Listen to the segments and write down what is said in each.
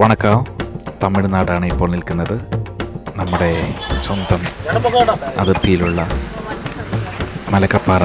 വണക്കം. തമിഴ്നാടാണ് ഇപ്പോൾ നിൽക്കുന്നത്. നമ്മുടെ സ്വന്തം അതിർത്തിയിലുള്ള മലക്കപ്പാറ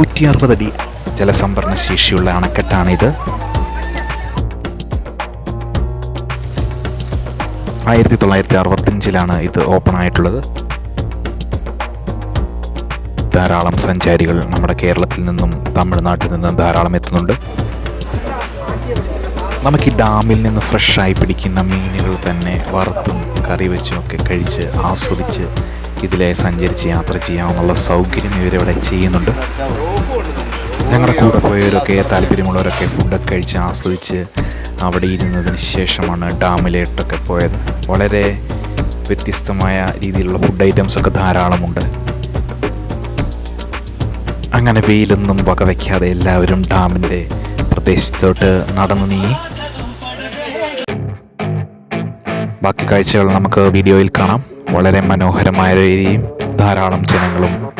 നൂറ്റി അറുപത് അടി ജലസംഭരണ ശേഷിയുള്ള അണക്കെട്ടാണിത്. ആയിരത്തി തൊള്ളായിരത്തി അറുപത്തഞ്ചിലാണ് ഇത് ഓപ്പൺ ആയിട്ടുള്ളത്. ധാരാളം സഞ്ചാരികൾ നമ്മുടെ കേരളത്തിൽ നിന്നും തമിഴ്നാട്ടിൽ നിന്നും ധാരാളം എത്തുന്നുണ്ട്. നമുക്ക് ഈ ഡാമിൽ നിന്ന് ഫ്രഷായി പിടിക്കുന്ന മീനുകൾ തന്നെ വറുത്തും കറി വെച്ചും ഒക്കെ കഴിച്ച് ആസ്വദിച്ച് ഇതിലെ സഞ്ചരിച്ച് യാത്ര ചെയ്യാമെന്നുള്ള സൗകര്യം ഇവരിവിടെ ചെയ്യുന്നുണ്ട്. ഞങ്ങളുടെ കൂടെ പോയവരൊക്കെ താല്പര്യമുള്ളവരൊക്കെ ഫുഡൊക്കെ കഴിച്ച് ആസ്വദിച്ച് അവിടെ ഇരുന്നതിന് ശേഷമാണ് ഡാമിലേട്ടൊക്കെ പോയത്. വളരെ വ്യത്യസ്തമായ രീതിയിലുള്ള ഫുഡ് ഐറ്റംസൊക്കെ ധാരാളമുണ്ട്. അങ്ങനെ വെയിലൊന്നും വകവയ്ക്കാതെ എല്ലാവരും ഡാമിന്റെ പ്രദേശത്തോട്ട് നടന്നു നീങ്ങി. ബാക്കി കാഴ്ചകൾ നമുക്ക് വീഡിയോയിൽ കാണാം. വളരെ മനോഹരമായ രീതിയും ധാരാളം ജനങ്ങളും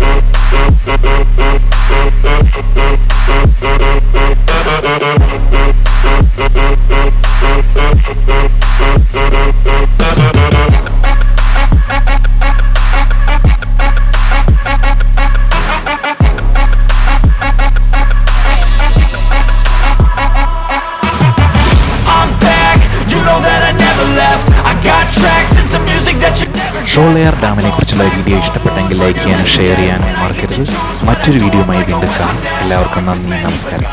ഷോളയാർ ഡാമിനെ കുറിച്ചുള്ള വീഡിയോ ഇഷ്ടപ്പെട്ടെങ്കിൽ ലൈക്ക് ചെയ്യാനും ഷെയർ ചെയ്യാനും മറക്കരുത്. മറ്റൊരു വീഡിയോയുമായി വീണ്ടും കാണാം. എല്ലാവർക്കും നന്ദി നമസ്കാരം.